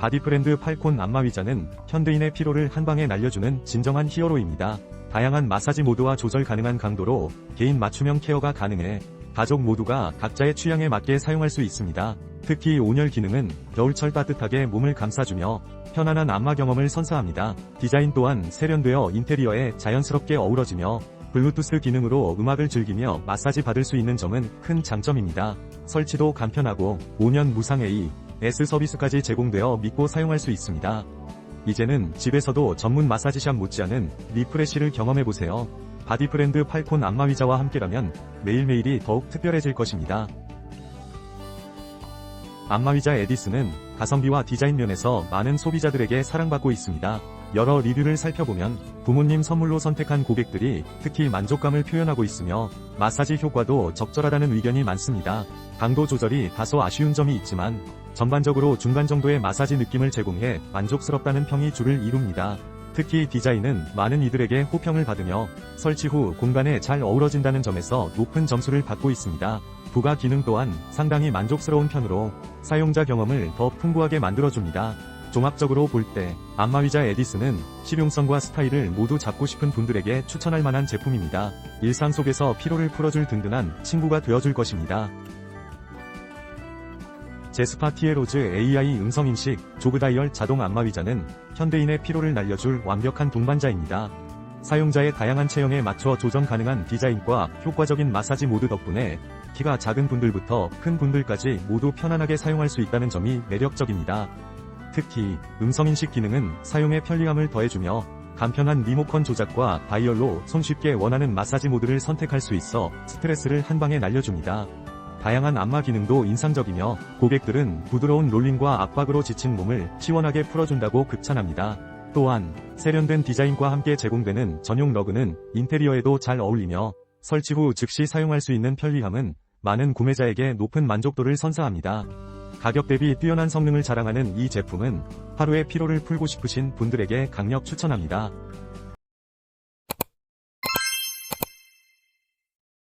바디 브랜드 팔콘 안마의자는 현대인의 피로를 한 방에 날려주는 진정한 히어로입니다. 다양한 마사지 모드와 조절 가능한 강도로 개인 맞춤형 케어가 가능해 가족 모두가 각자의 취향에 맞게 사용할 수 있습니다. 특히 온열 기능은 겨울철 따뜻하게 몸을 감싸주며 편안한 안마 경험을 선사합니다. 디자인 또한 세련되어 인테리어에 자연스럽게 어우러지며 블루투스 기능으로 음악을 즐기며 마사지 받을 수 있는 점은 큰 장점입니다. 설치도 간편하고 5년 무상 AS 서비스까지 제공되어 믿고 사용할 수 있습니다. 이제는 집에서도 전문 마사지샵 못지않은 리프레시를 경험해보세요. 바디 브랜드 팔콘 안마의자와 함께라면 매일매일이 더욱 특별해질 것입니다. 안마의자 에디스는 가성비와 디자인 면에서 많은 소비자들에게 사랑받고 있습니다. 여러 리뷰를 살펴보면 부모님 선물로 선택한 고객들이 특히 만족감을 표현하고 있으며 마사지 효과도 적절하다는 의견이 많습니다. 강도 조절이 다소 아쉬운 점이 있지만 전반적으로 중간 정도의 마사지 느낌을 제공해 만족스럽다는 평이 주를 이룹니다. 특히 디자인은 많은 이들에게 호평을 받으며 설치 후 공간에 잘 어우러진다는 점에서 높은 점수를 받고 있습니다. 부가 기능 또한 상당히 만족스러운 편으로 사용자 경험을 더 풍부하게 만들어줍니다. 종합적으로 볼 때 안마의자 에디스는 실용성과 스타일을 모두 잡고 싶은 분들에게 추천할 만한 제품입니다. 일상 속에서 피로를 풀어줄 든든한 친구가 되어줄 것입니다. 제스파 티에로즈 AI 음성인식 조그다이얼 자동 안마의자는 현대인의 피로를 날려줄 완벽한 동반자입니다. 사용자의 다양한 체형에 맞춰 조정 가능한 디자인과 효과적인 마사지 모드 덕분에 키가 작은 분들부터 큰 분들까지 모두 편안하게 사용할 수 있다는 점이 매력적입니다. 특히 음성인식 기능은 사용에 편리함을 더해주며 간편한 리모컨 조작과 다이얼로 손쉽게 원하는 마사지 모드를 선택할 수 있어 스트레스를 한 방에 날려줍니다. 다양한 안마 기능도 인상적이며 고객들은 부드러운 롤링과 압박으로 지친 몸을 시원하게 풀어준다고 극찬합니다. 또한 세련된 디자인과 함께 제공되는 전용 러그는 인테리어에도 잘 어울리며 설치 후 즉시 사용할 수 있는 편리함은 많은 구매자에게 높은 만족도를 선사합니다. 가격 대비 뛰어난 성능을 자랑하는 이 제품은 하루의 피로를 풀고 싶으신 분들에게 강력 추천합니다.